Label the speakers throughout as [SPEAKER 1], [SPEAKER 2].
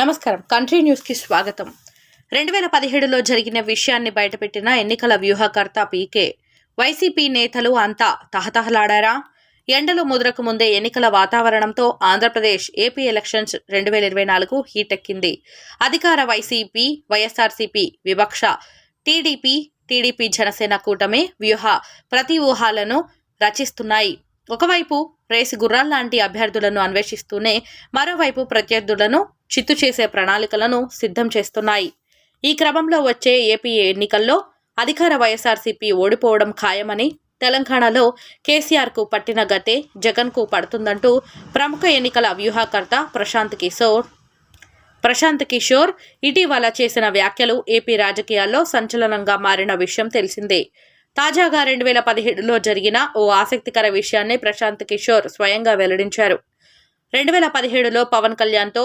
[SPEAKER 1] నమస్కారం. కంట్రీ న్యూస్కి స్వాగతం. రెండు వేల పదిహేడులో జరిగిన విషయాన్ని బయటపెట్టిన ఎన్నికల వ్యూహకర్త పీకే. వైసీపీ నేతలు అంతా తహతహలాడారా? ఎండలు ముదరకు ముందే ఎన్నికల వాతావరణంతో ఆంధ్రప్రదేశ్ ఏపీ ఎలక్షన్స్ రెండు వేల ఇరవై నాలుగు హీటెక్కింది. అధికార వైసీపీ వైఎస్ఆర్సీపీ వివక్ష. టీడీపీ టీడీపీ జనసేన కూటమి వ్యూహ ప్రతి ఊహాలను రచిస్తున్నాయి. ఒకవైపు రేసు గుర్రాల్లాంటి అభ్యర్థులను అన్వేషిస్తూనే మరోవైపు ప్రత్యర్థులను చిత్తు చేసే ప్రణాళికలను సిద్ధం చేస్తున్నాయి. ఈ క్రమంలో వచ్చే ఏపీ ఎన్నికల్లో అధికార వైఎస్ఆర్సీపీ ఓడిపోవడం ఖాయమని తెలంగాణలో కేసీఆర్కు పట్టిన గతే జగన్కు పడుతుందంటూ ప్రముఖ ఎన్నికల వ్యూహకర్త ప్రశాంత్ కిషోర్. ప్రశాంత్ కిషోర్ ఇటీవల చేసిన వ్యాఖ్యలు ఏపీ రాజకీయాల్లో సంచలనంగా మారిన విషయం తెలిసిందే. తాజాగా రెండు వేల పదిహేడులో జరిగిన ఓ ఆసక్తికర విషయాన్ని ప్రశాంత్ కిషోర్ స్వయంగా వెల్లడించారు. రెండు వేల పదిహేడులో పవన్ కళ్యాణ్తో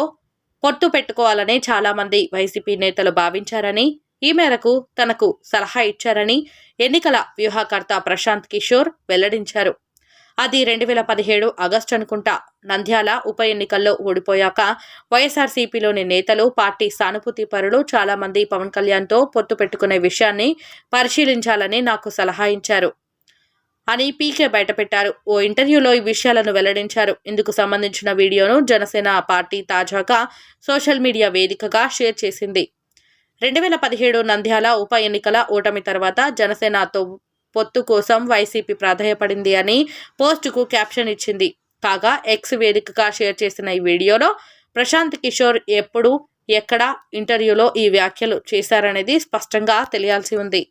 [SPEAKER 1] పొత్తు పెట్టుకోవాలని చాలామంది వైసీపీ నేతలు భావించారని ఈ మేరకు తనకు సలహా ఇచ్చారని ఎన్నికల వ్యూహకర్త ప్రశాంత్ కిషోర్ వెల్లడించారు. అది రెండు వేల పదిహేడు ఆగస్టు అనుకుంటా. నంద్యాల ఉప ఎన్నికల్లో ఓడిపోయాక వైఎస్ఆర్సీపీలోని నేతలు పార్టీ సానుభూతి పరులు చాలా మంది పవన్ కళ్యాణ్తో పొత్తు పెట్టుకునే విషయాన్ని పరిశీలించాలని నాకు సలహా ఇచ్చారు అని పీకే బయటపెట్టారు. ఓ ఇంటర్వ్యూలో ఈ విషయాలను వెల్లడించారు. ఇందుకు సంబంధించిన వీడియోను జనసేన పార్టీ తాజాగా సోషల్ మీడియా వేదికగా షేర్ చేసింది. రెండు వేల పదిహేడు నంద్యాల ఉప ఎన్నికల ఓటమి తర్వాత జనసేనతో పొత్తు కోసం వైసీపీ ప్రాధాయపడింది అని పోస్టుకు క్యాప్షన్ ఇచ్చింది. కాగా ఎక్స్ వేదికగా షేర్ చేసిన ఈ వీడియోలో ప్రశాంత్ కిషోర్ ఎప్పుడు ఎక్కడ ఇంటర్వ్యూలో ఈ వ్యాఖ్యలు చేశారనేది స్పష్టంగా తెలియాల్సి ఉంది.